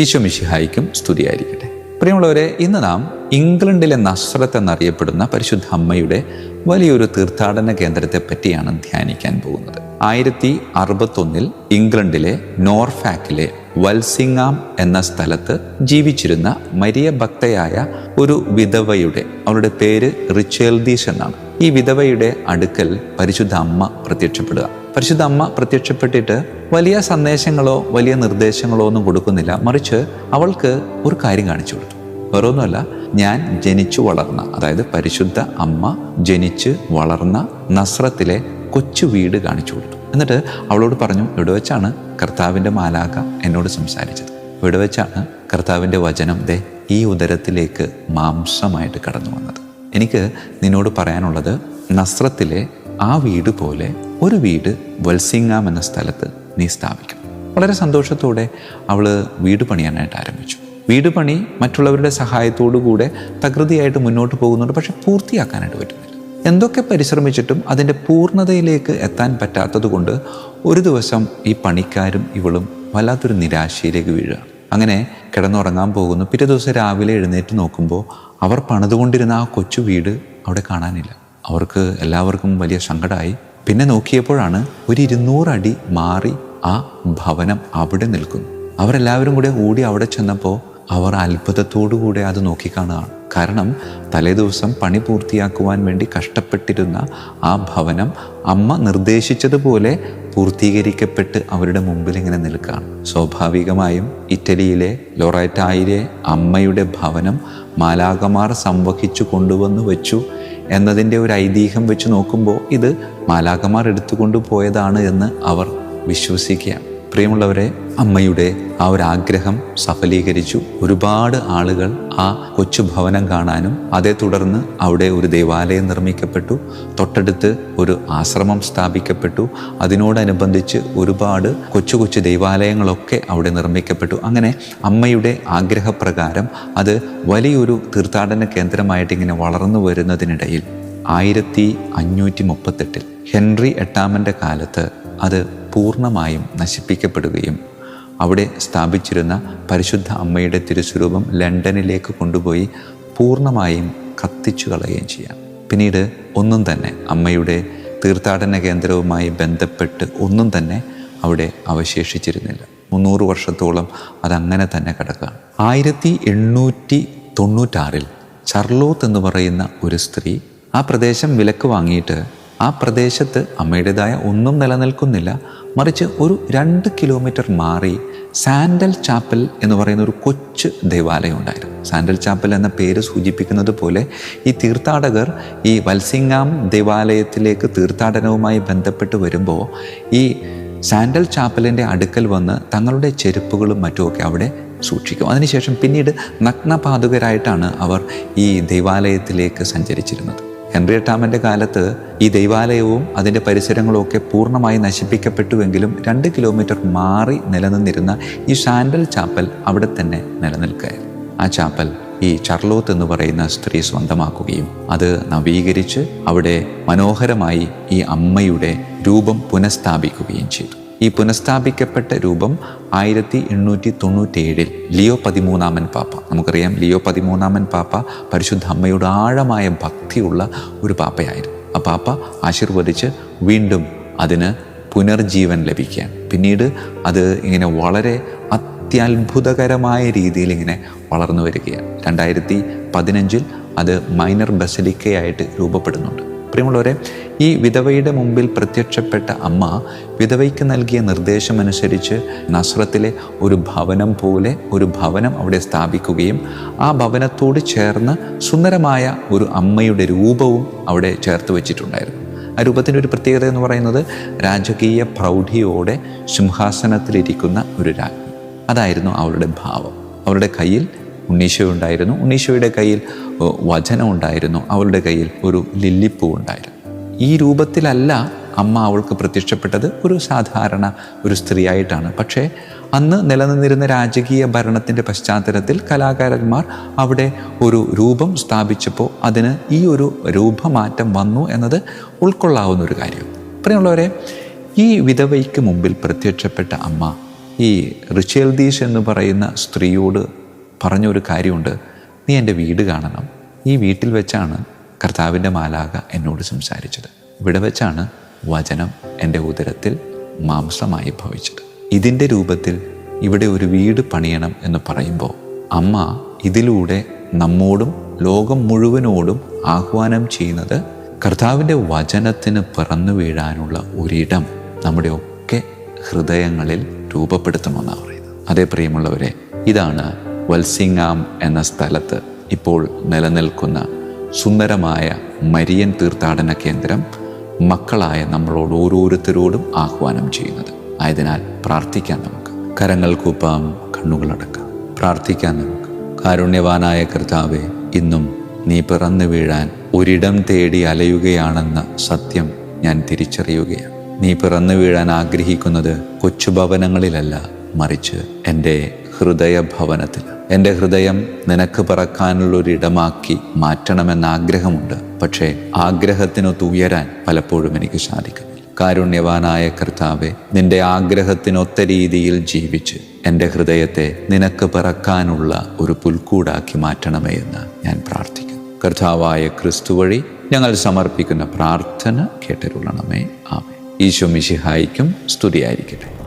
ഈശോ മിഷിഹായിക്കും സ്തുതിയായിരിക്കട്ടെ. പ്രിയമുള്ളവരെ ഇന്ന് നാം ഇംഗ്ലണ്ടിലെ നസ്രത്ത് എന്നറിയപ്പെടുന്ന പരിശുദ്ധ അമ്മയുടെ വലിയൊരു തീർത്ഥാടന കേന്ദ്രത്തെ പറ്റിയാണ് ധ്യാനിക്കാൻ പോകുന്നത്. ആയിരത്തി അറുപത്തൊന്നിൽ ഇംഗ്ലണ്ടിലെ നോർഫാക്കിലെ വൽസിംഗാം എന്ന സ്ഥലത്ത് ജീവിച്ചിരുന്ന മരിയ ഭക്തയായ ഒരു വിധവയുടെ അവളുടെ പേര് റിച്ചേൽദീഷ് എന്നാണ്. ഈ വിധവയുടെ അടുക്കൽ പരിശുദ്ധ അമ്മ പ്രത്യക്ഷപ്പെടുക. പരിശുദ്ധ അമ്മ പ്രത്യക്ഷപ്പെട്ടിട്ട് വലിയ സന്ദേശങ്ങളോ വലിയ നിർദ്ദേശങ്ങളോ ഒന്നും കൊടുക്കുന്നില്ല. മറിച്ച് അവൾക്ക് ഒരു കാര്യം കാണിച്ചു കൊടുത്തു. വേറൊന്നുമല്ല ഞാൻ ജനിച്ചു വളർന്ന അതായത് പരിശുദ്ധ അമ്മ ജനിച്ച് വളർന്ന നസ്രത്തിലെ കൊച്ചു വീട് കാണിച്ചു കൊടുത്തു. എന്നിട്ട് അവളോട് പറഞ്ഞു ഇവിടെ വെച്ചാണ് കർത്താവിന്റെ മാലാക എന്നോട് സംസാരിച്ചത്? ഇവിടെ വെച്ചാണ് കർത്താവിന്റെ വചനം ദേ ഈ ഉദരത്തിലേക്ക് മാംസമായിട്ട് കടന്നു വന്നത് എനിക്ക് നിന്നോട് പറയാനുള്ളത് നസ്രത്തിലെ ആ വീട് പോലെ ഒരു വീട് വത്സിങ്ങാം എന്ന സ്ഥലത്ത് നീ സ്ഥാപിക്കും വളരെ സന്തോഷത്തോടെ അവൾ വീട് പണിയാനായിട്ട് ആരംഭിച്ചു. വീട് പണി മറ്റുള്ളവരുടെ സഹായത്തോടു കൂടെ തകൃതിയായിട്ട് മുന്നോട്ട് പോകുന്നുണ്ട് പക്ഷെ പൂർത്തിയാക്കാനായിട്ട് പറ്റുന്നില്ല. എന്തൊക്കെ പരിശ്രമിച്ചിട്ടും അതിന്റെ പൂർണതയിലേക്ക് എത്താൻ പറ്റാത്തത് കൊണ്ട് ഒരു ദിവസം ഈ പണിക്കാരും ഇവളും വല്ലാത്തൊരു നിരാശയിലേക്ക് വീഴുക. അങ്ങനെ കിടന്നുറങ്ങാൻ പോകുന്നു. പിറ്റേ ദിവസം രാവിലെ എഴുന്നേറ്റ് നോക്കുമ്പോൾ അവർ പണിതുകൊണ്ടിരുന്ന ആ കൊച്ചു വീട് അവിടെ കാണാനില്ല. അവർക്ക് എല്ലാവർക്കും വലിയ സങ്കടമായി. പിന്നെ നോക്കിയപ്പോഴാണ് ഒരു ഇരുന്നൂറ് അടി മാറി ആ ഭവനം അവിടെ നിൽക്കുന്നു. അവരെല്ലാവരും കൂടെ ഓടി അവിടെ ചെന്നപ്പോൾ അവർ അത്ഭുതത്തോടു കൂടെ അത് നോക്കിക്കാണുകയാണ്. കാരണം തലേദിവസം പണി പൂർത്തിയാക്കുവാൻ വേണ്ടി കഷ്ടപ്പെട്ടിരുന്ന ആ ഭവനം അമ്മ നിർദ്ദേശിച്ചതുപോലെ പൂർത്തീകരിക്കപ്പെട്ട് അവരുടെ മുമ്പിൽ ഇങ്ങനെ നിൽക്കുകയാണ് സ്വാഭാവികമായും ഇറ്റലിയിലെ ലൊറൈറ്റായിലെ അമ്മയുടെ ഭവനം മാലാകമാർ സംവഹിച്ചു കൊണ്ടുവന്നു വെച്ചു എന്നതിന്റെ ഒരു ഐതിഹ്യം വെച്ച് നോക്കുമ്പോൾ ഇത് മാലാകമാർ എടുത്തുകൊണ്ടു പോയതാണ് എന്ന് അവർ വിശ്വസിക്കുകയാണ് പ്രിയമുള്ളവരെ അമ്മയുടെ ആ ഒരു ആഗ്രഹം സഫലീകരിച്ചു. ഒരുപാട് ആളുകൾ ആ കൊച്ചു ഭവനം കാണാനും അതേ തുടർന്ന് അവിടെ ഒരു ദേവാലയം നിർമ്മിക്കപ്പെട്ടു. തൊട്ടടുത്ത് ഒരു ആശ്രമം സ്ഥാപിക്കപ്പെട്ടു. അതിനോടനുബന്ധിച്ച് ഒരുപാട് കൊച്ചു കൊച്ചു ദേവാലയങ്ങളൊക്കെ അവിടെ നിർമ്മിക്കപ്പെട്ടു. അങ്ങനെ അമ്മയുടെ ആഗ്രഹപ്രകാരം അത് വലിയൊരു തീർത്ഥാടന കേന്ദ്രമായിട്ട് ഇങ്ങനെ വളർന്നു വരുന്നതിനിടയിൽ ആയിരത്തി അഞ്ഞൂറ്റി മുപ്പത്തെട്ടിൽ ഹെൻറി എട്ടാമന്റെ കാലത്ത് അത് പൂർണമായും നശിപ്പിക്കപ്പെടുകയും അവിടെ സ്ഥാപിച്ചിരുന്ന പരിശുദ്ധ അമ്മയുടെ തിരുസ്വരൂപം ലണ്ടനിലേക്ക് കൊണ്ടുപോയി പൂർണമായും കത്തിച്ചു കളയുകയും ചെയ്യാം. പിന്നീട് ഒന്നും തന്നെ അമ്മയുടെ തീർത്ഥാടന കേന്ദ്രവുമായി ബന്ധപ്പെട്ട് ഒന്നും തന്നെ അവിടെ അവശേഷിച്ചിരുന്നില്ല. മുന്നൂറ് വർഷത്തോളം അതങ്ങനെ തന്നെ കിടക്കുകയാണ് ആയിരത്തി എണ്ണൂറ്റി തൊണ്ണൂറ്റാറിൽ ചർലോത്ത് എന്ന് പറയുന്ന ഒരു സ്ത്രീ ആ പ്രദേശം വിലക്ക് വാങ്ങിയിട്ട് ആ പ്രദേശത്ത് അമ്മയുടേതായ ഒന്നും നിലനിൽക്കുന്നില്ല. മറിച്ച് ഒരു രണ്ട് കിലോമീറ്റർ മാറി സാൻഡൽ ചാപ്പൽ എന്ന് പറയുന്ന ഒരു കൊച്ചു ദേവാലയം ഉണ്ടായിരുന്നു. സാൻഡൽ ചാപ്പൽ എന്ന പേര് സൂചിപ്പിക്കുന്നത് പോലെ ഈ തീർത്ഥാടകർ ഈ വത്സിംഗാം ദേവാലയത്തിലേക്ക് തീർത്ഥാടനവുമായി ബന്ധപ്പെട്ട് വരുമ്പോൾ ഈ സാൻഡൽ ചാപ്പലിന്റെ അടുക്കൽ വന്ന് തങ്ങളുടെ ചെരുപ്പുകളും മറ്റുമൊക്കെ അവിടെ സൂക്ഷിക്കും. അതിനുശേഷം പിന്നീട് നഗ്നപാതുകരായിട്ടാണ് അവർ ഈ ദേവാലയത്തിലേക്ക് സഞ്ചരിച്ചിരുന്നത്. ഹെൻറി എട്ടാമന്റെ കാലത്ത് ഈ ദൈവാലയവും അതിന്റെ പരിസരങ്ങളും ഒക്കെ പൂർണമായി നശിപ്പിക്കപ്പെട്ടുവെങ്കിലും രണ്ട് കിലോമീറ്റർ മാറി നിലനിന്നിരുന്ന ഈ ഷാൻഡൽ ചാപ്പൽ അവിടെ തന്നെ നിലനിൽക്കുകയായിരുന്നു. ആ ചാപ്പൽ ഈ ചർലോത്ത് എന്ന് പറയുന്ന സ്ത്രീ സ്വന്തമാക്കുകയും അത് നവീകരിച്ച് അവിടെ മനോഹരമായി ഈ അമ്മയുടെ രൂപം പുനഃസ്ഥാപിക്കുകയും ചെയ്തു. ഈ പുനഃസ്ഥാപിക്കപ്പെട്ട രൂപം ആയിരത്തി എണ്ണൂറ്റി തൊണ്ണൂറ്റിയേഴിൽ ലിയോ പതിമൂന്നാമൻ പാപ്പ. നമുക്കറിയാം ലിയോ പതിമൂന്നാമൻ പാപ്പ പരിശുദ്ധ അമ്മയുടെ ആഴമായ ഭക്തിയുള്ള ഒരു പാപ്പയായിരുന്നു. ആ പാപ്പ ആശീർവദിച്ച് വീണ്ടും അതിന് പുനർജീവൻ ലഭിക്കാൻ. പിന്നീട് അത് ഇങ്ങനെ വളരെ അത്യത്ഭുതകരമായ രീതിയിൽ ഇങ്ങനെ വളർന്നു വരികയാണ്. രണ്ടായിരത്തി പതിനഞ്ചിൽ അത് മൈനർ ബസലിക്കയായിട്ട് രൂപപ്പെടുന്നുണ്ട്. പ്രിയമുള്ളവരെ ഈ വിധവയുടെ മുമ്പിൽ പ്രത്യക്ഷപ്പെട്ട അമ്മ വിധവയ്ക്ക് നൽകിയ നിർദ്ദേശമനുസരിച്ച് നസ്രത്തിലെ ഒരു ഭവനം പോലെ ഒരു ഭവനം അവിടെ സ്ഥാപിക്കുകയും ആ ഭവനത്തോട് ചേർന്ന് സുന്ദരമായ ഒരു അമ്മയുടെ രൂപവും അവിടെ ചേർത്ത് വെച്ചിട്ടുണ്ടായിരുന്നു. ആ രൂപത്തിന്റെ ഒരു പ്രത്യേകത എന്ന് പറയുന്നത് രാജകീയ പ്രൗഢിയോടെ സിംഹാസനത്തിലിരിക്കുന്ന ഒരു രാജ്ഞി. അതായിരുന്നു അവരുടെ ഭാവം. അവരുടെ കയ്യിൽ ഉണ്ണീശോ ഉണ്ടായിരുന്നു. ഉണ്ണീശോയുടെ കയ്യിൽ വചനം ഉണ്ടായിരുന്നു. അവളുടെ കയ്യിൽ ഒരു ലില്ലിപ്പൂ ഉണ്ടായിരുന്നു. ഈ രൂപത്തിലല്ല അമ്മ അവൾക്ക് പ്രത്യക്ഷപ്പെട്ടത്. ഒരു സാധാരണ ഒരു സ്ത്രീയായിട്ടാണ്. പക്ഷേ അന്ന് നിലനിന്നിരുന്ന രാജകീയ ഭരണത്തിന്റെ പശ്ചാത്തലത്തിൽ കലാകാരന്മാർ അവിടെ ഒരു രൂപം സ്ഥാപിച്ചപ്പോൾ അതിന് ഈ ഒരു രൂപമാറ്റം വന്നു എന്നത് ഉൾക്കൊള്ളാവുന്ന ഒരു കാര്യം പ്രിയമുള്ളവരെ ഈ വിധവയ്ക്ക് മുമ്പിൽ പ്രത്യക്ഷപ്പെട്ട അമ്മ ഈ റിച്ചേൽദീഷ് എന്ന് പറയുന്ന സ്ത്രീയോട് പറഞ്ഞൊരു കാര്യമുണ്ട്. നീ എന്റെ വീട് കാണണം. ഈ വീട്ടിൽ വെച്ചാണ് കർത്താവിന്റെ മാലാക എന്നോട് സംസാരിച്ചത്. ഇവിടെ വെച്ചാണ് വചനം എന്റെ ഉദരത്തിൽ മാംസമായി ഭവിച്ചത്. ഇതിന്റെ രൂപത്തിൽ ഇവിടെ ഒരു വീട് പണിയണം എന്ന് പറയുമ്പോൾ അമ്മ ഇതിലൂടെ നമ്മോടും ലോകം മുഴുവനോടും ആഹ്വാനം ചെയ്യുന്നത് കർത്താവിന്റെ വചനത്തിന് പിറന്നു വീഴാനുള്ള ഒരിടം നമ്മുടെ ഒക്കെ ഹൃദയങ്ങളിൽ രൂപപ്പെടുത്തണമെന്നാണ് പറയുന്നത്. അതേ പ്രിയമുള്ളവരെ ഇതാണ് വത്സിങ്ങാം എന്ന സ്ഥലത്ത് ഇപ്പോൾ നിലനിൽക്കുന്ന സുന്ദരമായ മരിയൻ തീർത്ഥാടന കേന്ദ്രം മക്കളായ നമ്മളോട് ഓരോരുത്തരോടും ആഹ്വാനം ചെയ്യുന്നത്. ആയതിനാൽ പ്രാർത്ഥിക്കാൻ നമുക്ക്. കരങ്ങൾ കൂപ്പാം കണ്ണുകളടക്കാം പ്രാർത്ഥിക്കാൻ നമുക്ക്. കാരുണ്യവാനായ കർത്താവെ ഇന്നും നീ പിറന്നു വീഴാൻ ഒരിടം തേടി അലയുകയാണെന്ന സത്യം ഞാൻ തിരിച്ചറിയുകയാണ്. നീ പിറന്നു വീഴാൻ ആഗ്രഹിക്കുന്നത് കൊച്ചുഭവനങ്ങളിലല്ല മറിച്ച് എന്റെ ഹൃദയഭവനത്തിൽ. എന്റെ ഹൃദയം നിനക്ക് പറക്കാനുള്ളൊരിടമാക്കി മാറ്റണമെന്ന ആഗ്രഹമുണ്ട്. പക്ഷേ ആഗ്രഹത്തിനൊത്തുയരാൻ പലപ്പോഴും എനിക്ക് സാധിക്കുന്നില്ല. കാരുണ്യവാനായ കർത്താവെ നിന്റെ ആഗ്രഹത്തിനൊത്ത രീതിയിൽ ജീവിച്ച് എന്റെ ഹൃദയത്തെ നിനക്ക് പറക്കാനുള്ള ഒരു പുൽക്കൂടാക്കി മാറ്റണമേ എന്ന് ഞാൻ പ്രാർത്ഥിക്കുന്നു. കർത്താവായ ക്രിസ്തു വഴി ഞങ്ങൾ സമർപ്പിക്കുന്ന പ്രാർത്ഥന കേട്ടരുളണമേ ആമേ ഈശോ മിശിഹായിക്കും സ്തുതിയായിരിക്കട്ടെ.